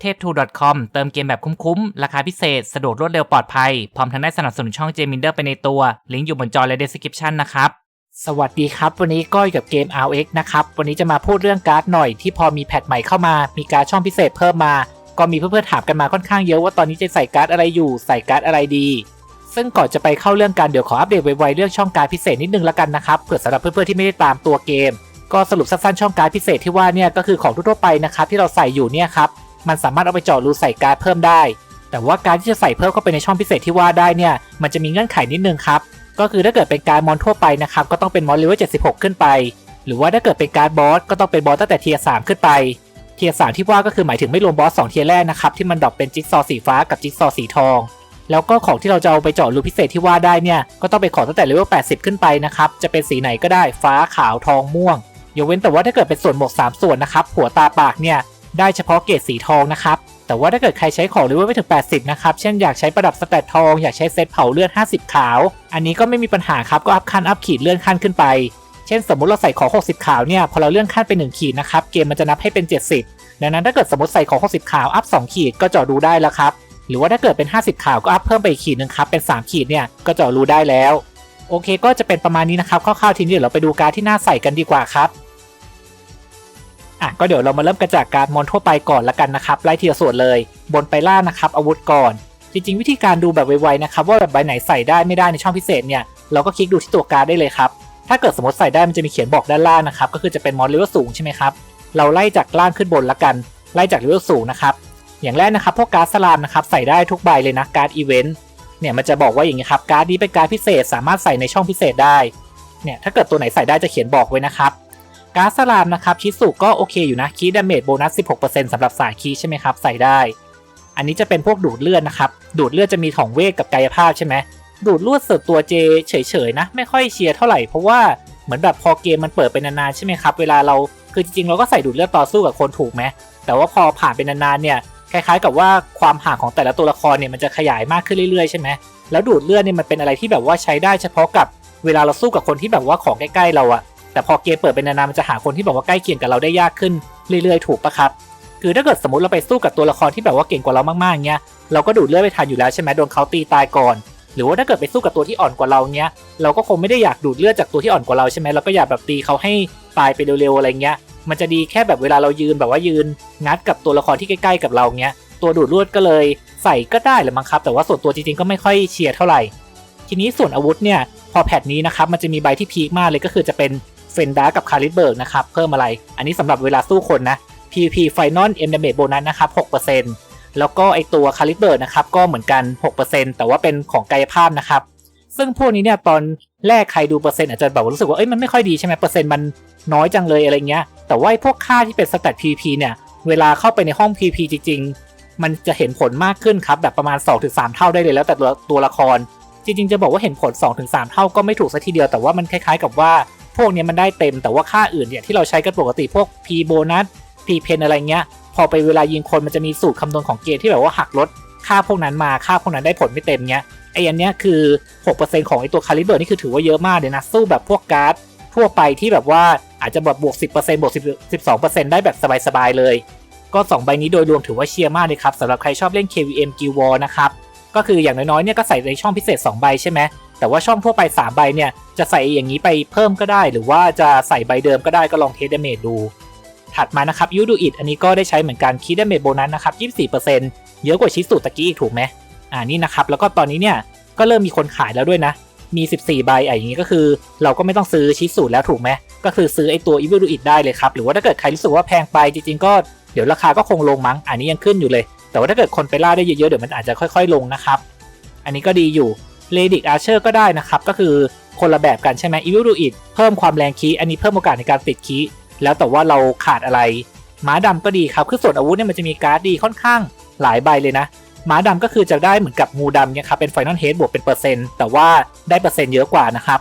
เทพทู .com เติมเกมแบบคุ้มๆ ราคาพิเศษ สะดวกรวดเร็วปลอดภัย พร้อมทั้งได้สนับสนุนช่องเจมินเดอร์ไปในตัว ลิงก์อยู่บนจอและ description นะครับ สวัสดีครับ วันนี้ก้อยกับเกม RX นะครับ วันนี้จะมาพูดเรื่องการ์ดหน่อยที่พอมีแพทใหม่เข้ามา มีการดช่องพิเศษเพิ่มมา ก็มีเพื่อนๆถามกันมาค่อนข้างเยอะว่าตอนนี้จะใส่การ์ดอะไรอยู่ ใส่การ์ดอะไรดี ซึ่งก่อนจะไปเข้าเรื่องการเดี๋ยวขออัปเดตไวๆเรื่องช่องการ์ดพิเศษนิดนึงละกันนะครับ เผื่อสำหรับเพื่อนๆที่ไม่ได้ตามตัวเกม ก็สรุปสั้นๆช่องการ์ดพิเศษที่ว่าเนี่ยก็คือของทั่วไปนะครับที่เราใส่อยู่เนี่ยครับ มันสามารถเอาไปเจาะรูใส่การ์ดเพิ่มได้ แต่ว่าการที่จะใส่เพิ่มเข้าไปในช่องพิเศษที่ว่าได้เนี่ย มันจะมีเงื่อนไขนิดนึงครับ ก็คือถ้าเกิดเป็นการมอนทั่วไปนะครับ ก็ต้องเป็นมอนเลเวล76 ขึ้นไป หรือว่าถ้าเกิดเป็นการบอสก็ต้องเป็นบอสตั้งแต่เทียร์3ขึ้นไป เทียร์3ที่ว่าก็คือหมายถึงไม่รวมบอส2เทียร์แรกนะครับที่มันดรอปเป็นจิ๊กซอสีฟ้ากับจิ๊กซอสีทองแล้วก็ของที่เราจะเอาไปเจาะรูพิเศษที่ว่าได้เนี่ย ก็ต้องเป็นของตั้งแต่เลเวล 80 ขึ้นไปนะครับ จะเป็นสีไหนก็ได้ฟ้าขาวทองม่วงยกเว้นแต่ว่าถ้าเกิดเป็นส่วนหมวก 3 ส่วนนะครับ หัวตาปากเนี่ย ได้เฉพาะเกรดสีทองนะครับ แต่ว่าถ้าเกิดใครใช้ของเลเวลไม่ถึง 80 นะครับ เช่นอยากใช้ประดับสแตททอง อยากใช้เซตเผาเลือด 50 ขาว อันนี้ก็ไม่มีปัญหาครับ ก็อัพขั้นอัพขีดเลื่อนขั้นขึ้นไป เช่นสมมุติเราใส่ของ 60 ขาวเนี่ย พอเราเลื่อนขั้นไป 1 ขีดนะครับ เกมมันจะนับให้เป็น 70 ดังนั้นถ้าเกิดสมมติใส่ของ 60 ขาว อัพ 2 ขีดก็เจาะดูได้แล้วครับ หรือว่าถ้าเกิดเป็น 50 ขาว ก็อัพเพิ่มไปอีกขีดหนึงครับ เป็น 3 ขีดเนี่ย ก็เจาะรูได้แล้ว โอเค ก็จะเป็นประมาณนี้นะครับ คร่าวๆทีนี้เดี๋ยวเราไปดูการที่น่าใส่กันดีกว่าครับ อะก็เดี๋ยวเรามาเริ่มกันจากการมอนทั่วไปก่อนละกันนะครับไล่ทีละส่วนเลย บนไปล่านะครับอาวุธก่อน จริงๆ วิธีการดูแบบไวๆนะครับว่าแบบใบไหนใส่ได้ไม่ได้ในช่องพิเศษเนี่ยเราก็คลิกดูที่ตัวการ์ดได้เลยครับถ้าเกิดสมมติใส่ได้มันจะมีเขียนบอกด้านล่างนะครับก็คือจะเป็นมอนเลเวลสูงใช่ไหมครับเราไล่จากล่างขึ้นบนละกัน ไล่จากเลเวลสูงนะครับอย่างแรกนะครับพวกการ์ดสลามนะครับใส่ได้ทุกใบเลยนะการ์ดอีเวนต์เนี่ยมันจะบอกว่าอย่างนี้ครับการ์ดนี้เป็นการ์ดพิเศษสามารถใส่ในช่องพิเศษได้เนี่ยถ้าเกิดตัวไหนใส่ได้จะเขียนบอกไว้นะครับ การ์ดสลามนะครับชิสุก็โอเคอยู่นะคีดาเมจโบนัส 16%สำหรับสายคีใช่ไหมครับ ใส่ได้ อันนี้จะเป็นพวกดูดเลือดนะครับ ดูดเลือดจะมีของเวทกับกายภาพใช่ไหมดูดลือดเสิร์ฟตัวเจเฉยๆนะ ไม่ค่อยเชียร์เท่าไหร่เพราะว่าเหมือนแบบพอเกมมันเปิดไปนานๆใช่ไหมครับ เวลาเราคือจริงๆเราก็ใส่ดูดเลือดต่อสู้กับคนถูกไหมแต่ว่าพอผ่านไปนานๆเนี่ยคล้ายๆ กับว่าความห่างของแต่ละตัวละครเนี่ยมันจะขยายมากขึ้นเรื่อยๆใช่ไหมแล้วดูดเลือดเนี่ยมันเป็นอะไรที่แบบว่าใช้ได้เฉพาะกับเวลาเราสู้กับคนที่แบบว่าของใกล้ๆเราอะ แต่พอเกมเปิดเป็นนานๆมันจะหาคนที่แบบว่าใกล้เคียงกับเราได้ยากขึ้นเรื่อยๆถูกปะครับคือถ้าเกิดสมมติเราไปสู้กับตัวละครที่แบบว่าเก่งกว่าเรามากๆเงี้ยเราก็ดูดเลือดไปทันอยู่แล้วใช่ไหมโดนเขาตีตายก่อน หรือว่าถ้าเกิดไปสู้กับตัวที่อ่อนกว่าเราเงี้ยเราก็คงไม่ได้อยากดูดเลือดจากตัวที่อ่อนกว่าเราใช่ไหมเราก็อยากแบบตีเขาให้ตายไปเร็วๆอะไรเงี้ย มันจะดีแค่แบบเวลาเรายืนแบบว่ายืน งัดกับตัวละครที่ใกล้ๆกับเราเงี้ยตัวดูดเลือดก็เลยใส่ก็ได้แหละมั้งครับ แต่ว่าส่วนตัวจริงๆก็ไม่ค่อยเชียร์เท่าไหร่ ทีนี้ส่วนอาวุธเนี่ยพอแพทนี้นะครับมันจะมีใบที่พีคมากเลยก็คือจะเป็น เฟนดากับคาริเบิร์กนะครับ เพิ่มอะไร อันนี้สำหรับเวลาสู้คนนะ PVP Final M Damage Bonus นะครับ 6%แล้วก็ไอตัวคาริเบิร์กนะครับ ก็เหมือนกัน 6%แต่ว่าเป็นของกายภาพนะครับ ซึ่งพวกนี้เนี่ยตอนแรกใครดูเปอร์เซ็นต์อาจจะแบบรู้สึกว่า เอ้ยมันไม่ค่อยดีใช่ไหมเปอร์เซ็นต์มันน้อยจังเลยอะไรเงี้ย แต่ว่าพวกค่าที่เป็นสแตท PVP เนี่ย เวลาเข้าไปในห้อง PVP จริง ๆ มันจะเห็นผลมากขึ้นครับ แบบประมาณ 2-3 เท่าได้เลยแล้วแต่ตัวตัวละคร จริงๆ จะบอกว่าเห็นผล 2-3 เท่าก็ไม่ถูกซะทีเดียว แต่ว่ามันคล้ายๆ กับว่า พวกนี้มันได้เต็มแต่ว่าค่าอื่นเนี่ยที่เราใช้กันปกติพวก P โบนัส P เพนอะไรเงี้ย พอไปเวลายิงคนมันจะมีสูตรคำนวณของเกมที่แบบว่าหักลดค่าพวกนั้นมาค่าพวกนั้นได้ผลไม่เต็มเงี้ยไออันเนี้ยคือ6%ของไอตัวคาลิเบอร์นี่คือถือว่าเยอะมากเลยนะสู้แบบพวกการ์ดทั่วไปที่แบบว่าอาจจะแบบบวก 10%บวก10 12%ได้แบบสบายๆเลย ก็ 2 ใบนี้โดยรวมถือว่าเชียร์มากเลยครับสำหรับใครชอบเล่น KVM Guild War นะครับก็คืออย่างน้อยๆเนี่ยก็ใส่ในช่องพิเศษ 2 ใบใช่ไหม แต่ว่าช่องทั่วไป 3 ใบเนี่ย จะใส่อย่างนี้ไปเพิ่มก็ได้ หรือว่าจะใส่ใบเดิมก็ได้ก็ลองเทสเดเมจดู ถัดมานะครับยูดูอิดอันนี้ก็ได้ใช้เหมือนกันคีดเดเมจโบนัสนะครับ 24%เยอะกว่าชิสุตะกี้อีกถูกไหมอ่านี่นะครับ แล้วก็ตอนนี้เนี่ยก็เริ่มมีคนขายแล้วด้วยนะ มี 14 ใบอะอย่างนี้ก็คือ เราก็ไม่ต้องซื้อชิสุแล้วถูกไหมก็คือซื้อไอตัวอีวิดูอิดได้เลยครับหรือว่าถ้าเกิดใครรู้สึกว่าแพงไปจริงๆก็เดี๋ยวราคาก็คงลงมั้งอันนี้ยังขึ้นอยู่เลย แต่ว่าถ้าเกิดคนไปล่าได้เยอะๆเดี๋ยวมันอาจจะค่อย ๆ ลงนะครับอันนี้ก็ดีอยู่ เลดิกอาร์เชอร์ก็ได้นะครับก็คือคนละแบบกันใช่ไหมอีวิลดูอิดเพิ่มความแรงคีอันนี้เพิ่มโอกาสในการติดคีแล้วแต่ว่าเราขาดอะไรม้าดำก็ดีครับ คือส่วนอาวุธเนี่ยมันจะมีการ์ดดีค่อนข้างหลายใบเลยนะม้าดำก็คือจะได้เหมือนกับงูดำเนี่ยครับเป็นไฟนอลเฮดบวกเป็นเปอร์เซ็นต์แต่ว่าได้เปอร์เซ็นต์เยอะกว่านะครับ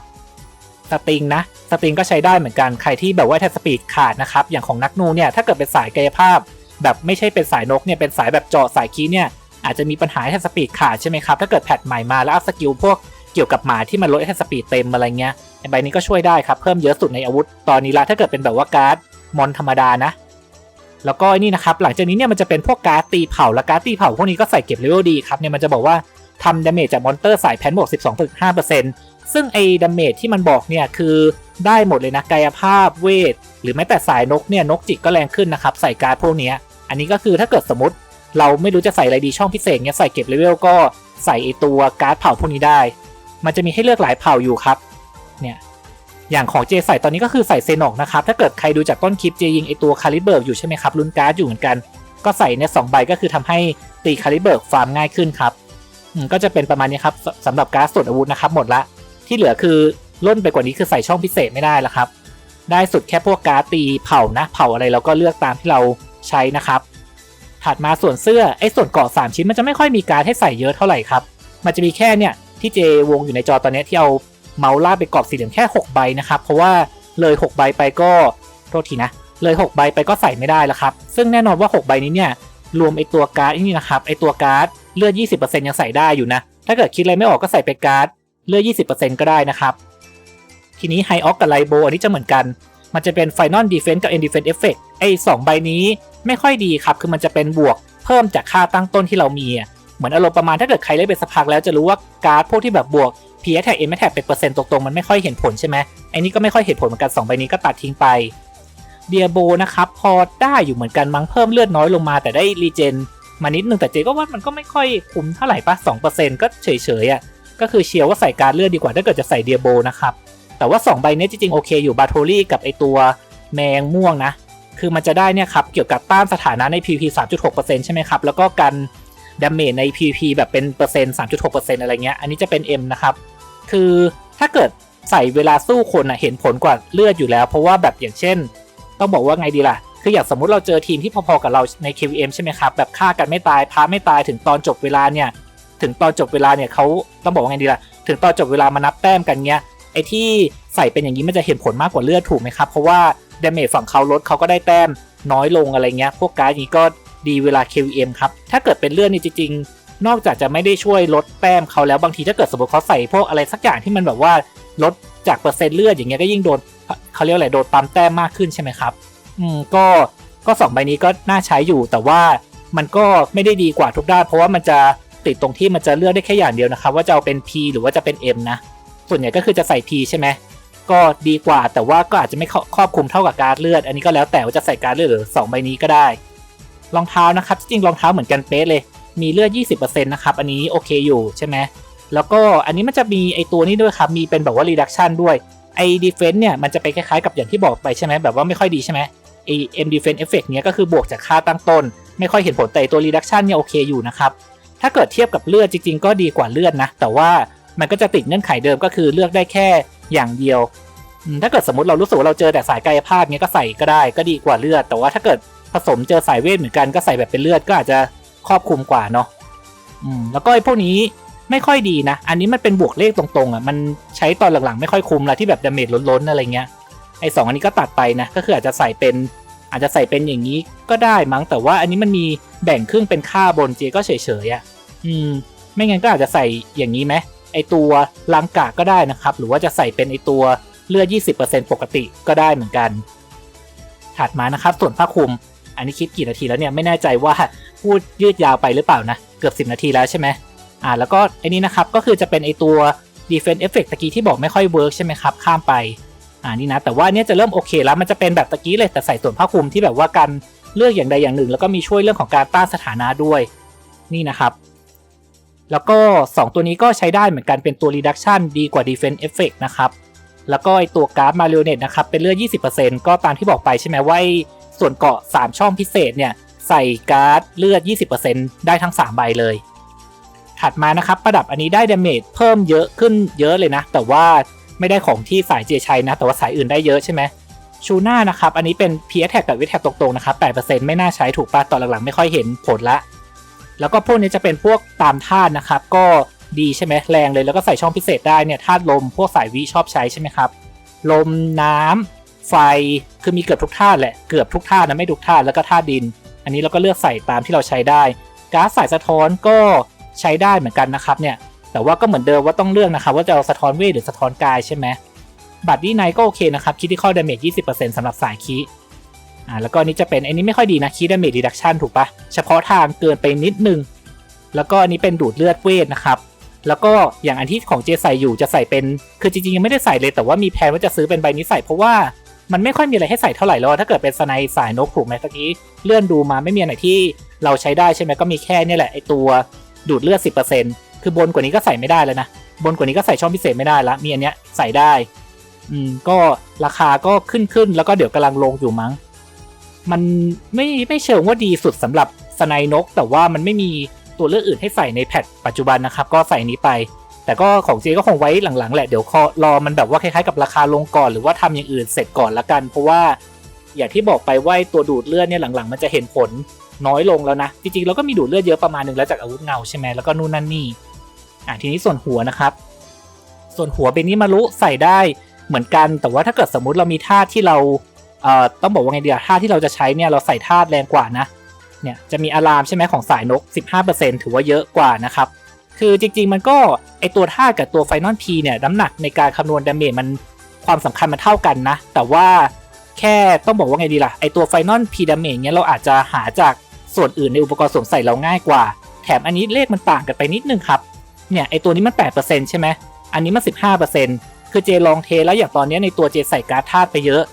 สติงนะสติงก็ใช้ได้เหมือนกันใครที่แบบว่าแทสปีดขาดนะครับอย่างของนักนูเนี่ยถ้าเกิดเป็นสายกายภาพ แบบไม่ใช่เป็นสายนกเนี่ยเป็นสายแบบเจาะสายคีเนี่ย อาจจะมีปัญหาแทสปีดขาดใช่ไหมครับ ถ้าเกิดแพทใหม่มาแล้วอัพสกิลพวกเกี่ยวกับหมาที่มันลดแทสปีดเต็มอะไรเงี้ยไอ้ใบนี้ก็ช่วยได้ครับ เพิ่มเยอะสุดในอาวุธตอนนี้ละถ้าเกิดเป็นแบบว่าการ์ดมอนธรรมดานะ แล้วก็ไอ้นี่นะครับ หลังจากนี้เนี่ยมันจะเป็นพวกการ์ดตีเผาและการ์ดตีเผาพวกนี้ก็ใส่เก็บเลเวลดีครับเนี่ยมันจะบอกว่าทำดาเมจจากมอนเตอร์สายแพนบวก12.5%ซึ่งไอ้ดาเมจที่มันบอกเนี่ยคือได้หมดเลยนะกายภาพเวท หรือแม้แต่สายนกเนี่ยนกจิกก็แรงขึ้นนะครับใส่การ์ดพวกนี้อันนี้ก็คือถ้าเกิดสมมติ เราไม่รู้จะใส่อะไรดีช่องพิเศษเนี่ยใส่เก็บเลเวลก็ใส่ไอตัวการ์ดเผาพวกนี้ได้ มันจะมีให้เลือกหลายเผ่าอยู่ครับ เนี่ย อย่างของเจใส่ตอนนี้ก็คือใส่เซนอกนะครับ ถ้าเกิดใครดูจากต้นคลิปเจยิงไอตัวคาลิเบิร์กอยู่ใช่ไหมครับลุ้นการ์ดอยู่เหมือนกัน ก็ใส่เนี่ยสองใบก็คือทำให้ตีคาลิเบิร์กฟาร์มง่ายขึ้นครับอืมก็จะเป็นประมาณนี้ครับสสำหรับการ์ดส่วนอาวุธนะครับหมดละ ที่เหลือคือล่นไปกว่านี้คือใส่ช่องพิเศษไม่ได้แล้วครับ ได้สุดแค่พวกการ์ดตีเผานะเผาอะไรเราก็เลือกตามที่เราใช้นะครับ ถัดมาส่วนเสื้อไอ้ส่วนเกาะ3ชิ้นมันจะไม่ค่อยมีการให้ใส่เยอะเท่าไหร่ครับ มันจะมีแค่เนี่ยที่เจวงอยู่ในจอตอนนี้ที่เอาเมาส์ลากไปกรอบสี่เหลี่ยมแค่ 6 ใบนะครับ เพราะว่าเลย6ใบไปก็โทษทีนะ เลย 6 ใบไปก็ใส่ไม่ได้แล้วครับ ซึ่งแน่นอนว่า 6 ใบนี้เนี่ยรวมไอตัวการ์ดนี่นะครับไอตัวการ์ดเลือด 20%ยังใส่ได้อยู่นะ ถ้าเกิดคิดอะไรไม่ออกก็ใส่ไปการ์ดเลือด 20%ก็ได้นะครับ ทีนี้ไฮออกกับไลโบอันนี้จะเหมือนกัน มันจะเป็น Final Defense กับ End Defense Effect ไอ้สองใบนี้ไม่ค่อยดีครับ คือมันจะเป็นบวกเพิ่มจากค่าตั้งต้นที่เรามี เหมือนอารมณ์ประมาณถ้าเกิดใครเล่นไปสักพักแล้วจะรู้ว่าการ์ดพวกที่แบบบวก P attack M attack เป็นเปอร์เซ็นต์ตรงๆ มันไม่ค่อยเห็นผลใช่ไหมไอ้นี้ก็ไม่ค่อยเห็นผลเหมือนกัน2ใบนี้ก็ตัดทิ้งไปเดียโบนะครับพอได้อยู่เหมือนกันมั้งเพิ่มเลือดน้อยลงมาแต่ได้รีเจนมานิดนึงแต่เจก็ว่ามันก็ไม่ค่อยคุ้มเท่าไหร่ปะ2%ก็เฉยๆอะก็คือเชียร์ว่าใส่การเลือดดีกว่าถ้าเกิดจะใส่เดียโบนะครับ แต่ว่า 2 ใบเนี้ยจริงๆโอเคอยู่บาโทลี่กับไอตัวแมงม่วงนะ คือมันจะได้เนี่ยครับเกี่ยวกับต้านสถานะใน PVP 3.6%ใช่ไหมครับ แล้วก็กันดาเมจใน PVP แบบเป็นเปอร์เซ็นต์3.6%อะไรเงี้ย อันนี้จะเป็น M นะครับ คือถ้าเกิดใส่เวลาสู้คนอะเห็นผลกว่าเลือดอยู่แล้ว เพราะว่าแบบอย่างเช่น ต้องบอกว่าไงดีล่ะ คืออย่างสมมุติเราเจอทีมที่พอๆกับเราใน KVM ใช่ไหมครับ แบบฆ่ากันไม่ตายพาไม่ตายถึงตอนจบเวลาเนี่ย ถึงตอนจบเวลาเนี่ยเขาต้องบอกว่าไงดีล่ะ ถึงตอนจบเวลามานับแต้มกันเงี้ย ที่ใส่เป็นอย่างนี้มันจะเห็นผลมากกว่าเลือดถูกไหมครับ เพราะว่าดาเมจฝั่งเขาลดเขาก็ได้แต้มน้อยลงอะไรเงี้ย พวกการ์ดนี้ก็ดีเวลา KVM ครับ ถ้าเกิดเป็นเลือดนี่จริงๆ นอกจากจะไม่ได้ช่วยลดแต้มเขาแล้วบางทีถ้าเกิดสมมติเขาใส่พวกอะไรสักอย่างที่มันแบบว่าลดจากเปอร์เซ็นต์เลือดอย่างเงี้ยก็ยิ่งโดนเขาเรียกอะไรโดนปั๊มแต้มมากขึ้นใช่ไหมครับ อืมก็ก็สองใบนี้ก็น่าใช้อยู่แต่ว่ามันก็ไม่ได้ดีกว่าทุกด้าน เพราะว่ามันจะติดตรงที่มันจะเลือกได้แค่อย่างเดียวนะครับ ว่าจะเอาเป็น P หรือว่าจะเป็น M นะ ส่วนใหญ่ก็คือจะใส่ P ใช่ไหมก็ดีกว่าแต่ว่าก็อาจจะไม่ครอบคลุมเท่ากับการเลือด อันนี้ก็แล้วแต่ว่าจะใส่การเลือดหรือ2ใบนี้ก็ได้ รองเท้านะครับจริงๆรองเท้าเหมือนกันเป๊ะเลย มีเลือด 20%นะครับอันนี้โอเคอยู่ใช่ไหมแล้วก็อันนี้มันจะมีไอตัวนี้ด้วยครับ มีเป็นแบบว่า reduction ด้วยไอ defense เนี่ยมันจะไปคล้ายๆกับอย่างที่บอกไปใช่ไหมแบบว่าไม่ค่อยดีใช่ไหมไอ M defense effect เนี้ยก็คือบวกจากค่าตั้งต้น ไม่ค่อยเห็นผลแต่ตัว reduction เนี่ยโอเคอยู่นะครับถ้าเกิดเทียบกับเลือดจริงๆ ก็ดีกว่าเลือดนะ แต่ว่า มันก็จะติดเงื่อนไขเดิมก็คือเลือกได้แค่อย่างเดียว ถ้าเกิดสมมติเรารู้สึกว่าเราเจอแต่สายกายภาพเนี้ยก็ใส่ก็ได้ก็ดีกว่าเลือด แต่ว่าถ้าเกิดผสมเจอสายเวทเหมือนกันก็ใส่แบบเป็นเลือดก็อาจจะครอบคลุมกว่าเนาะอืมแล้วก็ไอ้พวกนี้ไม่ค่อยดีนะ อันนี้มันเป็นบวกเลขตรงๆอะ มันใช้ตอนหลังๆ ไม่ค่อยคุ้มละที่แบบดาเมจล้นๆอะไรเงี้ย ไอ้สองอันนี้ก็ตัดไปนะ ก็คืออาจจะใส่เป็น อาจจะใส่เป็นอย่างนี้ก็ได้มั้ง แต่ว่าอันนี้มันมีแบ่งครึ่งเป็นค่าบนเจก็เฉยๆอะ อืม ไม่งั้นก็อาจจะใส่อย่างนี้ไหม ไอตัวลังกะก็ได้นะครับ หรือว่าจะใส่เป็นไอตัวเลือด 20%ปกติก็ได้เหมือนกัน ถัดมานะครับ ส่วนผ้าคลุม อันนี้คิดกี่นาทีแล้วเนี่ยไม่แน่ใจว่าพูดยืดยาวไปหรือเปล่านะ เกือบ 10 นาทีแล้วใช่ไหมอ่าแล้วก็ไอ้นี้นะครับก็คือจะเป็นไอตัว defense effect ตะกี้ที่บอกไม่ค่อยเวิร์กใช่ไหมครับ ข้ามไปอ่านี่นะ แต่ว่าเนี้ยจะเริ่มโอเคแล้วมันจะเป็นแบบตะกี้เลยแต่ใส่ส่วนผ้าคลุมที่แบบว่ากันเลือกอย่างใดอย่างหนึ่ง แล้วก็มีช่วยเรื่องของการต้านสถานะด้วย นี่นะครับ แล้วก็ 2 ตัวนี้ก็ใช้ได้เหมือนกันเป็นตัว reduction ดีกว่า defense effect นะครับ แล้วก็ไอตัวการ์ดมาเรียเนตนะครับ เป็นเลือด 20%ก็ตามที่บอกไปใช่ไหมว่าส่วนเกาะ 3 ช่องพิเศษเนี่ย ใส่การ์ดเลือด 20%ได้ทั้ง 3 ใบเลย ถัดมานะครับ ประดับอันนี้ได้ดาเมจเพิ่มเยอะขึ้นเยอะเลยนะ แต่ว่าไม่ได้ของที่สายเจชัยนะ แต่ว่าสายอื่นได้เยอะใช่ไหมชูน่านะครับ อันนี้เป็น p ี attack กับวิแท็กตรงๆนะครับ 8%ไม่น่าใช้ถูกปะตอนหลังๆ ไม่ค่อยเห็นผลละ แล้วก็พวกนี้จะเป็นพวกตามธาตุนะครับ ก็ดีใช่ไหมแรงเลยแล้วก็ใส่ช่องพิเศษได้เนี่ยธาตุลมพวกสายวิชอบใช้ใช่ไหมครับ ลมน้ำไฟคือมีเกือบทุกธาตุแหละเกือบทุกธาตุนะไม่ทุกธาตุแล้วก็ธาตุดิน อันนี้เราก็เลือกใส่ตามที่เราใช้ได้ก๊าซสายสะท้อนก็ใช้ได้เหมือนกันนะครับเนี่ยแต่ว่าก็เหมือนเดิมว่าต้องเลือกนะครับว่าจะเอาสะท้อนเวทหรือสะท้อนกายใช่ไหมบัตรดีไนก็โอเคนะครับคิดที่ข้อดาเมจ20%สำหรับสายคี อ่าแล้วก็นี้จะเป็นอันนี้ไม่ค่อยดีนะคีดเมจดีดักชันถูกปะเฉพาะทางเกินไปนิดนึง แล้วก็อันนี้เป็นดูดเลือดเวทนะครับ แล้วก็อย่างอันที่ของเจใส่อยู่จะใส่เป็น คือจริงๆยังไม่ได้ใส่เลยแต่ว่ามีแผนว่าจะซื้อเป็นใบนี้ใส่เพราะว่ามันไม่ค่อยมีอะไรให้ใส่เท่าไหร่แล้วถ้าเกิดเป็นสไนสายนกถูกไหมตะกี้เลื่อนดูมาไม่มีอันไหนที่เราใช้ได้ใช่ไหมก็มีแค่นี่แหละไอตัวดูดเลือด 10%คือบนกว่านี้ก็ใส่ไม่ได้แล้วนะบนกว่านี้ก็ใส่ช่องพิเศษไม่ได้ละมีอันเนี้ยใส่ได้ อืมก็ราคาก็ขึ้นขึ้นแล้วก็เดี๋ยวกำลังลงอยู่มั้ง มันไม่ไม่เชิงว่าดีสุดสำหรับสไนนก แต่ว่ามันไม่มีตัวเลือกอื่นให้ใส่ในแพทปัจจุบันนะครับ ก็ใส่นี้ไป แต่ก็ของเจก็คงไว้หลังๆแหละเดี๋ยวคอรอมันแบบว่าคล้ายๆกับราคาลงก่อนหรือว่าทำอย่างอื่นเสร็จก่อนละกัน เพราะว่าอย่างที่บอกไปว่าตัวดูดเลือดเนี่ยหลังๆ มันจะเห็นผลน้อยลงแล้วนะ จริงๆเราก็มีดูดเลือดเยอะประมาณหนึงแล้วจากอาวุธเงาใช่ไหมแล้วก็นู่นนั่นนี่อะทีนี้ส่วนหัวนะครับ ส่วนหัวเป็นนิมารุใส่ได้เหมือนกัน แต่ว่าถ้าเกิดสมมุติเรามีท่าที่เรา เอ่อต้องบอกว่าไงเดียวท่าที่เราจะใช้เนี่ยเราใส่ท่าแรงกว่านะเนี่ยจะมีอะลามใช่ไหมของสายนก 15%ถือว่าเยอะกว่านะครับ คือจริงๆมันก็ไอตัวท่ากับตัวไฟนอลพีเนี่ยน้ำหนักในการคำนวณดาเมจมันความสำคัญมันเท่ากันนะ แต่ว่าแค่ต้องบอกว่าไงดีล่ะไอตัวไฟนอลพีดาเมจเนี่ยเราอาจจะหาจากส่วนอื่นในอุปกรณ์สวมใส่เราง่ายกว่า แถมอันนี้เลขมันต่างกันไปนิดนึงครับเนี่ยไอตัวนี้มัน 8%ใช่ไหมอันนี้มัน 15%คือเจลองเทแล้วอย่างตอนนี้ในตัวเจใส่การ์ดธาตุไปเยอะ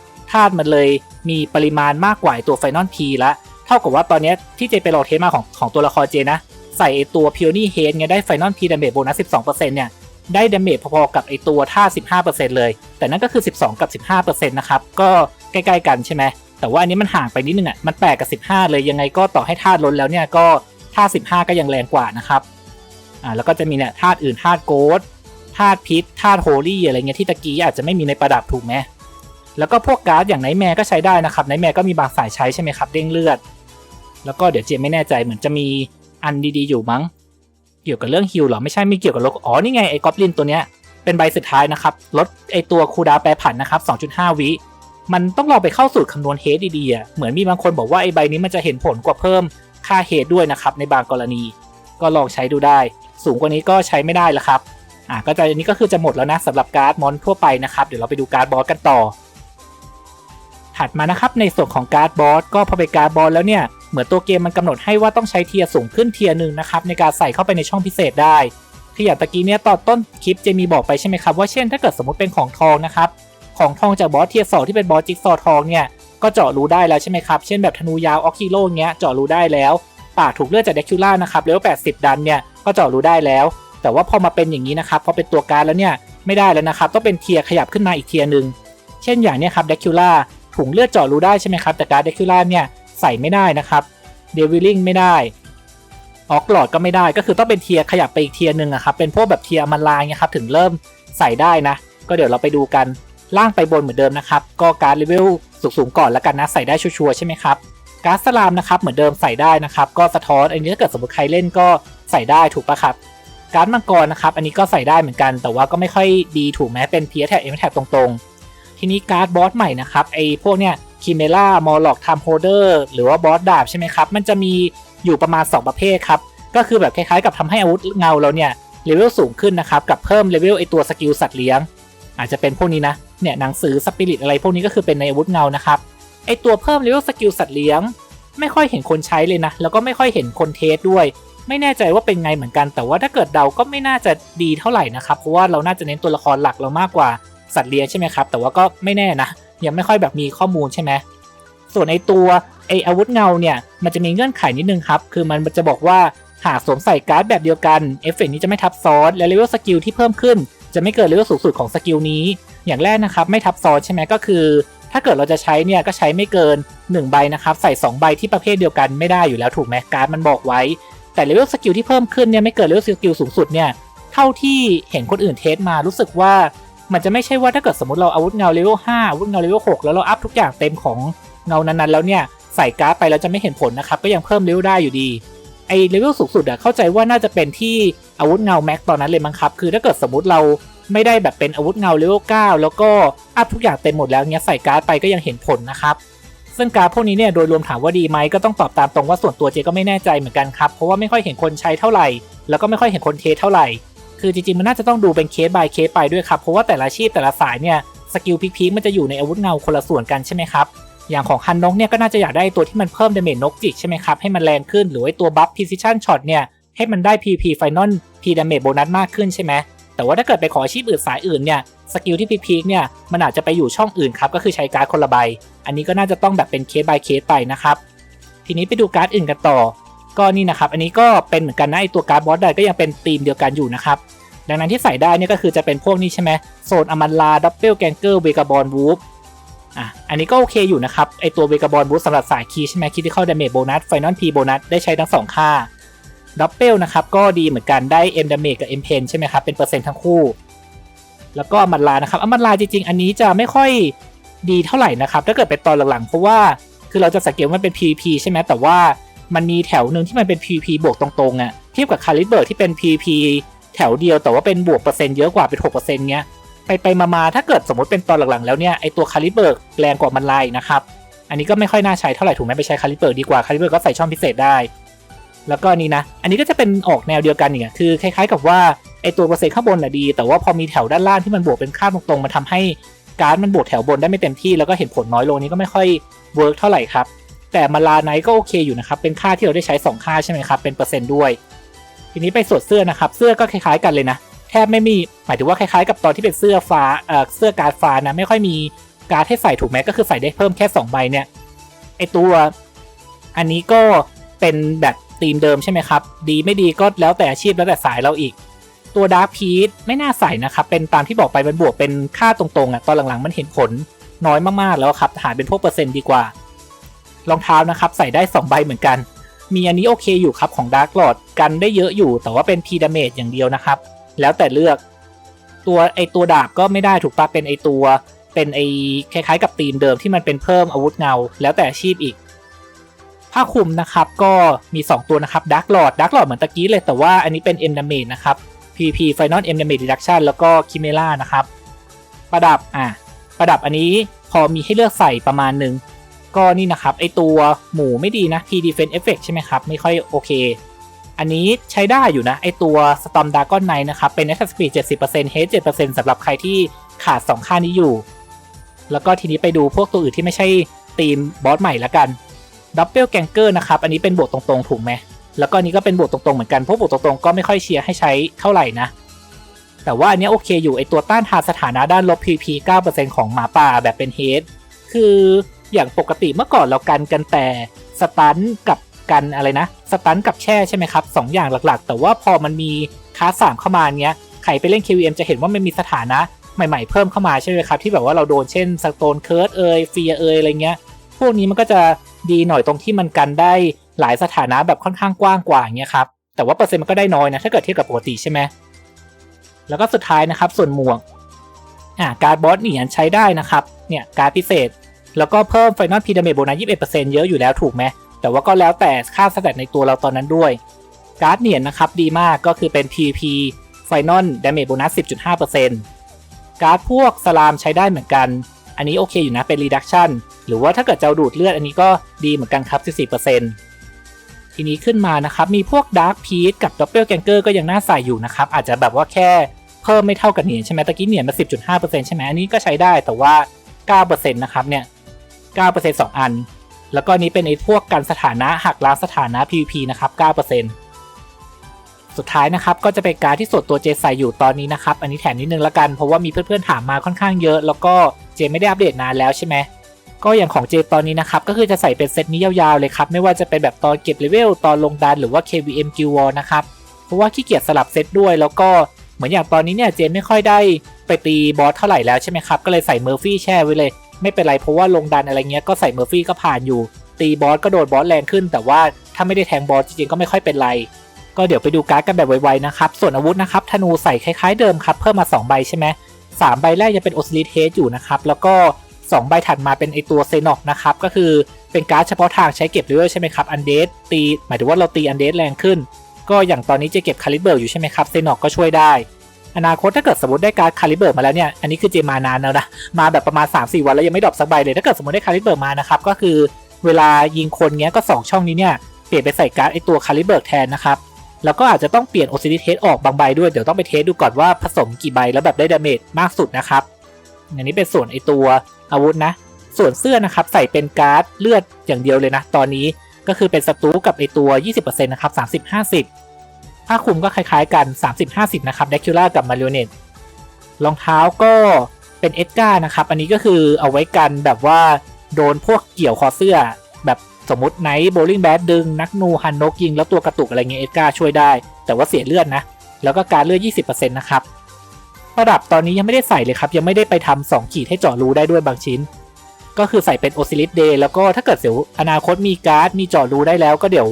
าตุมันเลยมีปริมาณมากกว่าตัวไฟนอลพีละเท่ากับว่าตอนนี้ที่เจไปลองเทสมาของของตัวละครเจนะ ใส่ไอตัวพิโอนี่เฮดเนี่ยได้ไฟนอลพีดาเมจโบนัส12%เนี่ยได้ดาเมจพอๆกับไอตัวท่า 15%เลย แต่นั่นก็คือ 12 กับ 15%นะครับ ก็ใกล้ๆกันใช่ไหม แต่ว่าอันนี้มันห่างไปนิดนึงอะ มัน8กับ 15 เลย ยังไงก็ต่อให้ธาล้นแล้วเนี่ยก็ท่า 15 ก็ยังแรงกว่านะครับ อ่า แล้วก็จะมีเนี่ยธาอื่นธาโกดธาพิษธาโฮลี่อะไรเงี้ยที่ตะกี้อาจจะไม่มีในประดับถูกไหม แล้วก็พวกการ์ดอย่างไนแมร์ก็ใช้ได้นะครับไนแมร์ก็มีบางสายใช้ใช่ไหมครับเด้งเลือด แล้วก็เดี๋ยวเจมไม่แน่ใจเหมือนจะมีอันดีๆอยู่มั้ง เกี่ยวกับเรื่องฮิลหรอไม่ใช่ไม่เกี่ยวกับลกอ๋อนี่ไงไอ้กอบลินตัวเนี้ยเป็นใบสุดท้ายนะครับลดไอ้ตัวคูดาแปรผันนะครับ 2.5 วิมันต้องลองไปเข้าสูตรคำนวณเฮดดีๆอะเหมือนมีบางคนบอกว่าไอ้ใบนี้มันจะเห็นผลกว่าเพิ่มค่าเฮดด้วยนะครับในบางกรณี ก็ลองใช้ดูได้ สูงกว่านี้ก็ใช้ไม่ได้แล้วครับอะก็จะอันนี้ก็คือจะหมดแล้วนะสำหรับการ์ดมอนทั่วไปนะครับเดี๋ยวเราไปดูการ์ดบอสกันต่อ ถัดมานะครับในส่วนของการ์ดบอสก็พอไปการ์ดบอสแล้วเนี่ยเหมือนตัวเกมมันกำหนดให้ว่าต้องใช้เทียร์สูงขึ้นเทียร์หนึ่งนะครับในการใส่เข้าไปในช่องพิเศษได้คืออย่างตะกี้เนี่ยตอนต้นคลิปเจมีบอกไปใช่ไหมครับว่าเช่นถ้าเกิดสมมติเป็นของทองนะครับของทองจากบอสเทียร์สองที่เป็นบอสจิ๊กซอทองเนี่ยก็เจาะรูได้แล้วใช่ไหมครับเช่นแบบธนูยาวออกคิโลเงี้ยเจาะรูได้แล้วปากถูกเลือดจากเดคิล่านะครับเลเวล80 ดันเนี่ยก็เจาะรูได้แล้ว แต่ว่าพอมาเป็นอย่างนี้นะครับพอเป็นตัวการแล้วเนี่ยไม่ได้แล้วนะครับต้องเป็นเทียร์ขยับขึ้นมาอีกเทียร์หนึ่งเช่นอย่างเนี้ยครับเดคิล่า ถุงเลือดเจาะรูได้ใช่ไหมครับ แต่การ์ดเดคิล่าเนี่ยใส่ไม่ได้นะครับเดวิลลิงไม่ได้ออกหลอดก็ไม่ได้ก็คือต้องเป็นเทียขยับไปอีกเทียหนึ่งอะครับเป็นพวกแบบเทียมันลายเนี่ยครับถึงเริ่มใส่ได้นะ ก็เดี๋ยวเราไปดูกันล่างไปบนเหมือนเดิมนะครับ ก็การ์ดเลเวลสูงๆก่อนแล้วกันนะใส่ได้ชัวร์ใช่ไหมครับการ์ดสลามนะครับเหมือนเดิมใส่ได้นะครับ ก็สะท้อนอันนี้ถ้าเกิดสมมติใครเล่นก็ใส่ได้ถูกปะครับการ์ดมังกรนะครับอันนี้ก็ใส่ได้เหมือนกัน แต่ว่าก็ไม่ค่อยดีถูกไหมเป็นเพียแท็กเอ็มแท็กตรงๆ ทีนี้การ์ดบอสใหม่นะครับไอพวกเนี้ยคิเมล่ามอลล็อกไทม์โฮเดอร์หรือว่าบอสดาบใช่ไหมครับ มันจะมีอยู่ประมาณ 2 ประเภทครับ ก็คือแบบคล้ายๆกับทำให้อาวุธเงาเราเนี่ยเลเวลสูงขึ้นนะครับ กับเพิ่มเลเวลไอตัวสกิลสัตว์เลี้ยง อาจจะเป็นพวกนี้นะเนี่ยหนังสือสปิริตอะไรพวกนี้ก็คือเป็นในอาวุธเงานะครับไอตัวเพิ่มเลเวลสกิลสัตว์เลี้ยง ไม่ค่อยเห็นคนใช้เลยนะ แล้วก็ไม่ค่อยเห็นคนเทสด้วย ไม่แน่ใจว่าเป็นไงเหมือนกัน แต่ว่าถ้าเกิดเดาก็ไม่น่าจะดีเท่าไหร่นะครับเพราะว่าเราน่าจะเน้นตัวละครหลักเรามากกว่า สัตว์เลี้ยงใช่ไหมครับ แต่ว่าก็ไม่แน่นะ ยังไม่ค่อยแบบมีข้อมูลใช่ไหมส่วนไอตัวไออาวุธเงาเนี่ยมันจะมีเงื่อนไขนิดนึงครับ คือมันจะบอกว่าหากสวมใส่การ์ดแบบเดียวกันเอฟเฟกต์นี้จะไม่ทับซ้อนและเลเวลสกิลที่เพิ่มขึ้น จะไม่เกินเลเวลสูงสุดของสกิลนี้ อย่างแรกนะครับไม่ทับซ้อนใช่ไหมก็คือ ถ้าเกิดเราจะใช้เนี่ยก็ใช้ไม่เกิน 1 ใบนะครับ ใส่ 2 ใบที่ประเภทเดียวกันไม่ได้อยู่แล้วถูกไหมการ์ดมันบอกไว้ แต่เลเวลสกิลที่เพิ่มขึ้นเนี่ยไม่เกินเลเวลสกิลสูงสุดเนี่ยเท่าที่เห็นคนอื่นเทสมารู้สึกว่า มันจะไม่ใช่ว่าถ้าเกิดสมมติเราอาวุธเงาเลเวล5อาวุธเงาเลเวล6แล้วเราอัพทุกอย่างเต็มของเงานั้นๆแล้วเนี่ยใส่การ์ดไปแล้วจะไม่เห็นผลนะครับก็ยังเพิ่มเลเวลได้อยู่ดีไอเลเวลสูงสุดอะเข้าใจว่าน่าจะเป็นที่อาวุธเงาแม็กตอนนั้นเลยมั้งครับคือถ้าเกิดสมมติเราไม่ได้แบบเป็นอาวุธเงาเลเวล9แล้วก็อัพทุกอย่างเต็มหมดแล้วเนี่ยใส่การ์ดไปก็ยังเห็นผลนะครับซึ่งการ์ดพวกนี้เนี่ยโดยรวมถามว่าดีไหมก็ต้องตอบตามตรงว่าส่วนตัวเจก็ไม่แน่ใจเหมือนกันครับเพราะว่าไม่ค่อยเห็นคนใช้เท่าไหร่ แล้วก็ไม่ค่อยเห็นคนเทสเท่าไหร่ คือจริงๆ มันน่าจะต้องดูเป็นเคส by เคสไปด้วยครับ เพราะว่าแต่ละชีพแต่ละสายเนี่ยสกิลพีคๆมันจะอยู่ในอาวุธเงาคนละส่วนกันใช่ไหมครับ อย่างของฮันนกเนี่ยก็น่าจะอยากได้ตัวที่มันเพิ่มดาเมจนกจิกใช่ไหมครับให้มันแรงขึ้นหรือไอตัวบัฟ precision shot เนี่ยให้มันได้ PP final P damage โบนัสมากขึ้นใช่ไหมแต่ว่าถ้าเกิดไปขออาชีพอื่นสายอื่นเนี่ยสกิลที่พีคๆเนี่ยมันอาจจะไปอยู่ช่องอื่นครับก็คือใช้การ์ดคนละใบ อันนี้ก็น่าจะต้องแบบเป็นเคส by เคสไปนะครับทีนี้ไปดูการ์ดอื่นกันต่อ ก็นี่นะครับ อันนี้ก็เป็นเหมือนกันนะไอตัวการ์ดบอสได้ก็ยังเป็นธีมเดียวกันอยู่นะครับ ดังนั้นที่ใส่ได้เนี่ยก็คือจะเป็นพวกนี้ใช่ไหมโซนอมันลาดับเบิลแกงเกอร์เวกาบอลวูฟอะอันนี้ก็โอเคอยู่นะครับไอตัวเวกาบอลวูฟสำหรับสายคีย์ใช่ไหมคิดที่เข้าดาเมจโบนัสไฟนอลพีโบนัสได้ใช้ทั้งสองค่าดับเบิลนะครับก็ดีเหมือนกันได้ M ดาเมจกับ M เพนใช่ไหมครับเป็นเปอร์เซ็นต์ทั้งคู่ แล้วก็อมันลานะครับอมันลาจริงๆ อันนี้จะไม่ค่อยดีเท่าไหร่นะครับถ้าเกิดเป็นตอนหลังๆ เพราะว่าคือเราจะสังเกตว่ามันเป็น PVP ใช่ไหมแต่ว่า มันมีแถวหนึ่งที่มันเป็น PP บวกตรงๆอะ่ะเทียบกับคาลิเบอร์ที่เป็น PP แถวเดียวแต่ว่าเป็นบวกเปอร์เซ็นต์เยอะกว่าเป็น6%เงี้ยไปไปมาๆถ้าเกิดสมมติเป็นตอนหลังๆแล้วเนี่ยไอตัวคาลิเบอร์แรงกว่ามันลายนะครับอันนี้ก็ไม่ค่อยน่าใช้เท่าไหร่ถูกไหมไปใช้คาลิเบอร์ดีกว่าคาลิเบอร์ก็ใส่ช่องพิเศษได้ แล้วก็นี่นะ อันนี้ก็จะเป็นออกแนวเดียวกันเนี่ยคือคล้ายๆกับว่าไอตัวเปอร์เซ็นต์ข้างบนน่ะดี แต่ว่าพอมีแถวด้านล่างที่มันบวกเป็นค่าตรงๆมันทำให้การ์ดมันบวกแถวบนได้ไม่เต็มที่แล้วก็เห็นผลน้อยลงนี้ก็ไม่ค่อยเวิร์กเท่าไหร่ครับ แต่มาลาไนก็โอเคอยู่นะครับ เป็นค่าที่เราได้ใช้ 2 ค่าใช่ไหมครับ เป็นเปอร์เซ็นต์ด้วย ทีนี้ไปสวดเสื้อนะครับ เสื้อก็คล้ายๆกันเลยนะ แทบไม่มี หมายถึงว่าคล้ายๆ กับตอนที่เป็นเสื้อฟ้าเอ่อเสื้อการ์ดฟ้านะ ไม่ค่อยมีการ์ดให้ใส่ถูกไหมก็คือใส่ได้เพิ่มแค่ 2 ใบเนี่ย ไอตัวอันนี้ก็เป็นแบบธีมเดิมใช่ไหมครับ ดีไม่ดีก็แล้วแต่อาชีพแล้วแต่สายเราอีก ตัวดาร์พีทไม่น่าใส่นะครับ เป็นตามที่บอกไปมันบวกเป็นค่าตรงๆอะ ตอนหลังๆมันเห็นผลน้อยมากๆแล้วครับ หาเป็นพวกเปอร์เซ็นต์ดีกว่า รองเท้านะครับใส่ได้ 2 ใบเหมือนกัน มีอันนี้โอเคอยู่ครับของดาร์ก o อดกันได้เยอะอยู่ แต่ว่าเป็นพีดาเมจอย่างเดียวนะครับ แล้วแต่เลือกตัวไอตัวดาบก็ไม่ได้ถูกปะเป็นไอตัว เป็นไอคล้ายๆ กับตีมเดิมที่มันเป็นเพิ่มอาวุธเงา แล้วแต่อาชีพอีกผ้าคลุมนะครับก็มี 2 ตัวนะครับดักหลอดดักหลอดเหมือนตะกี้เลยแต่ว่าอันนี้เป็น M Damage นะครับ PP Final M Damage Reduction แล้วก็ Chimera นะครับ ประดับอะประดับอันนี้พอมีให้เลือกใส่ประมาณหนึ่ง ก็นี่นะครับไอตัวหมูไม่ดีนะ P Defense Effect ใช่ไหมครับ ไม่ค่อยโอเค อันนี้ใช้ได้อยู่นะ ไอตัว Storm Dragon Knight นะครับ เป็น Attack Speed 70% Haste 7%สำหรับใครที่ขาด 2 ค่านี้อยู่ แล้วก็ทีนี้ไปดูพวกตัวอื่นที่ไม่ใช่ทีมบอสใหม่ละกันดับเบิลแกงเกอร์นะครับ อันนี้เป็นบวกตรงๆ ถูกไหม แล้วก็นนี้ก็เป็นบวกตรงๆ เหมือนกัน พวกบวกตรงๆ ก็ไม่ค่อยเชียร์ให้ใช้เท่าไหร่นะ แต่ว่าอันนี้โอเคอยู่ ไอตัวต้านทานสถานะด้านลบ PP 9%ของหมาป่าแบบเป็นเฮดคือ อย่างปกติเมื่อก่อนเรากันกันแต่สตันกับกันอะไรนะสตันกับแช่ใช่ไหมครับสองอย่างหลักๆ แต่ว่าพอมันมีคาสสามเข้ามาเนี้ยใครไปเล่น KVM จะเห็นว่ามันมีสถานะใหม่ๆเพิ่มเข้ามาใช่ไหมครับ ที่แบบว่าเราโดนเช่นสโตนเคิร์ดเอยเฟียเอยอะไรเงี้ย พวกนี้มันก็จะดีหน่อยตรงที่มันกันได้หลายสถานะแบบค่อนข้างกว้างกว่างเงี้ยครับแต่ว่าเปอร์เซ็นต์มันก็ได้น้อยนะถ้าเกิดเทียบกับปกติใช่ไหมแล้วก็สุดท้ายนะครับส่วนหมวกอ่าการ์ดบอสเหนียนใช้ได้นะครับเนี่ยการ์ดพิเศษ แล้วก็เพิ่มไฟนอลพีดาเมจโบนัส21%เยอะอยู่แล้วถูกไหมแต่ว่าก็แล้วแต่ค่าสแตทในตัวเราตอนนั้นด้วย การ์ดเหนียนนะครับดีมากก็คือเป็น PP Final Damage Bonus 10.5%การ์ดพวกสลามใช้ได้เหมือนกัน อันนี้โอเคอยู่นะเป็น Reduction หรือว่าถ้าเกิดจะเอาดูดเลือดอันนี้ก็ดีเหมือนกันครับ 14%ทีนี้ขึ้นมานะครับมีพวก Dark p e a c e กับ Doppel Ganger ก็ยังน่าใส่อยู่นะครับอาจจะแบบว่าแค่เพิ่มไม่เท่ากับเหนียนใช่ไหมตะกี้เหนียนมา 10.5%ใช่ไหมอันนี้ก็ใช้ได้แต่ว่า 9%นะครับเนี่ย 9% 2 อัน แล้วก็นี้เป็นไอ้พวกกันสถานะหักล้างสถานะ PVP นะครับ 9%สุดท้ายนะครับก็จะเป็นการที่สดตัวเจใส่อยู่ตอนนี้นะครับ อันนี้แถมนิดนึงละกันเพราะว่ามีเพื่อนๆถามมาค่อนข้างเยอะ แล้วก็เจไม่ได้อัปเดตนานแล้วใช่ไหมก็อย่างของเจตอนนี้นะครับ ก็คือจะใส่เป็นเซตนี้ยาวๆเลยครับ ไม่ว่าจะเป็นแบบตอนเก็บเลเวลตอนลงดันหรือว่า KVM Guild War นะครับ เพราะว่าขี้เกียจสลับเซตด้วย แล้วก็เหมือนอย่างตอนนี้เนี่ยเจไม่ค่อยได้ไปตีบอสเท่าไหร่แล้วใช่ไหมครับ ก็เลยใส่เมอร์ฟี่แช่ไว้เลย ไม่เป็นไรเพราะว่าลงดันอะไรเงี้ยก็ใส่เมอร์ฟี่ก็ผ่านอยู่ ตีบอสก็โดนบอสแรงขึ้น แต่ว่าถ้าไม่ได้แทงบอสจริงๆก็ไม่ค่อยเป็นไร ก็เดี๋ยวไปดูการ์ดกันแบบไวๆนะครับ ส่วนอาวุธนะครับธนูใส่คล้ายๆเดิมครับเพิ่มมา2ใบใช่ไหมสามใบแรกยังเป็นโอซิลิเทสอยู่นะครับแล้วก็ 2 ใบถัดมาเป็นไอตัวเซนอกนะครับก็คือเป็นการ์ดเฉพาะทางใช้เก็บเลเวลใช่ไหมครับอันเดสตีหมายถึงว่าเราตีอันเดสแรงขึ้น ก็อย่างตอนนี้จะเก็บคาลิเบอร์อยู่ใช่ไหมครับเซนอกก็ช่วยได้ อนาคตถ้าเกิดสมมติได้การคาลิเบอร์มาแล้วเนี่ยอันนี้คือเจมานานแล้วนะมาแบบประมาณ 3-4 วันแล้วยังไม่ดรอปสักใบเลยถ้าเกิดสมมติได้คาลิเบอร์มานะครับก็คือเวลายิงคนเงี้ยก็ 2 ช่องนี้เนี่ยเปลี่ยนไปใส่การ์ดไอตัวคาลิเบอร์แทนนะครับแล้วก็อาจจะต้องเปลี่ยนโอซิลิเทสออกบางใบด้วยเดี๋ยวต้องไปเทสดูก่อนว่าผสมกี่ใบแล้วแบบได้ดาเมจมากสุดนะครับอันนี้เป็นส่วนไอตัวอาวุธนะ ส่วนเสื้อนะครับใส่เป็นการ์ดเลือดอย่างเดียวเลยนะ ตอนนี้ก็คือเป็นสตูกับไอตัว 20%นะครับ30-50 ผ้าคลุมก็คล้ายๆกัน 30-50 นะครับเดคิล่ากับมาริโอเนตรองเท้าก็เป็นเอสกานะครับ อันนี้ก็คือเอาไว้กันแบบว่าโดนพวกเกี่ยวคอเสื้อ แบบสมมติไนท์โบลิ่งแบดดึง นักนูฮันนกยิง แล้วตัวกระตุกอะไรเงี้ยเอสกาช่วยได้ แต่ว่าเสียเลือดนะ แล้วก็การเลือด 20%นะครับประดับตอนนี้ยังไม่ได้ใส่เลยครับ ยังไม่ได้ไปทำสองขีดให้เจาะรูได้ด้วยบางชิ้น ก็คือใส่เป็นโอซิลิสเดย์แล้วก็ถ้าเกิดเสียวอนาคตมีการ์ดมีเจาะรูได้แล้วก็เดี๋ยว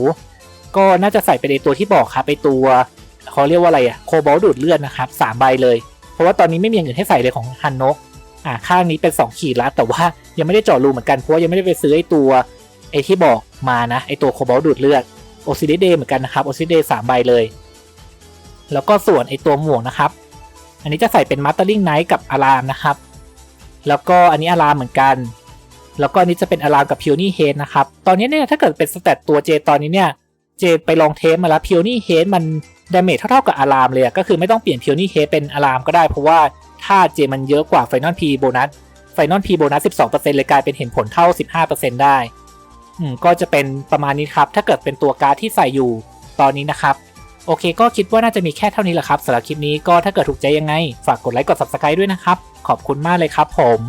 ก็น่าจะใส่ไปในตัวที่บอกครับไปตัวเขาเรียกว่าอะไรอะโคบอลดูดเลือดนะครับสามใบเลย เพราะว่าตอนนี้ไม่มีอย่างอื่นให้ใส่เลยของฮันนกอ่าข้างนี้เป็น 2 ขีดแล้วแต่ว่ายังไม่ได้เจาะรูเหมือนกันเพราะว่ายังไม่ได้ไปซื้อไอตัวไอที่บอกมานะไอตัวโคบอลดูดเลือดโอซิลิสเดเหมือนกันนะครับโอซิเดสามใบเลย แล้วก็ส่วนไอตัวหมวกนะครับ อันนี้จะใส่เป็นมัตเตอร์ลิงไนท์กับอารามนะครับ แล้วก็อันนี้อารามเหมือนกัน แล้วก็อันนี้จะเป็นอารามกับพิวนี่เฮดนะครับ ตอนนี้เนี่ยถ้าเกิดเป็นสเตตตัวเจตอนนี้เนี่ย เจไปลองเทสมาแล้วพิวนี่เฮดมันดาเมจเท่าๆกับอารามเลยก็คือไม่ต้องเปลี่ยนพิวนี่เฮดเป็นอารามก็ได้เพราะว่าถ้าเจมันเยอะกว่าไฟนอลพีโบนัสไฟนอลพีโบนัส12%เลยกลายเป็นเห็นผลเท่า 15%ได้อืมก็จะเป็นประมาณนี้ครับ ถ้าเกิดเป็นตัวการ์ดที่ใส่อยู่ตอนนี้นะครับ โอเค ก็คิดว่าน่าจะมีแค่เท่านี้แหละครับสำหรับคลิปนี้ก็ถ้าเกิดถูกใจยังไง ฝากกดไลค์กด subscribe ด้วยนะครับ ขอบคุณมากเลยครับผม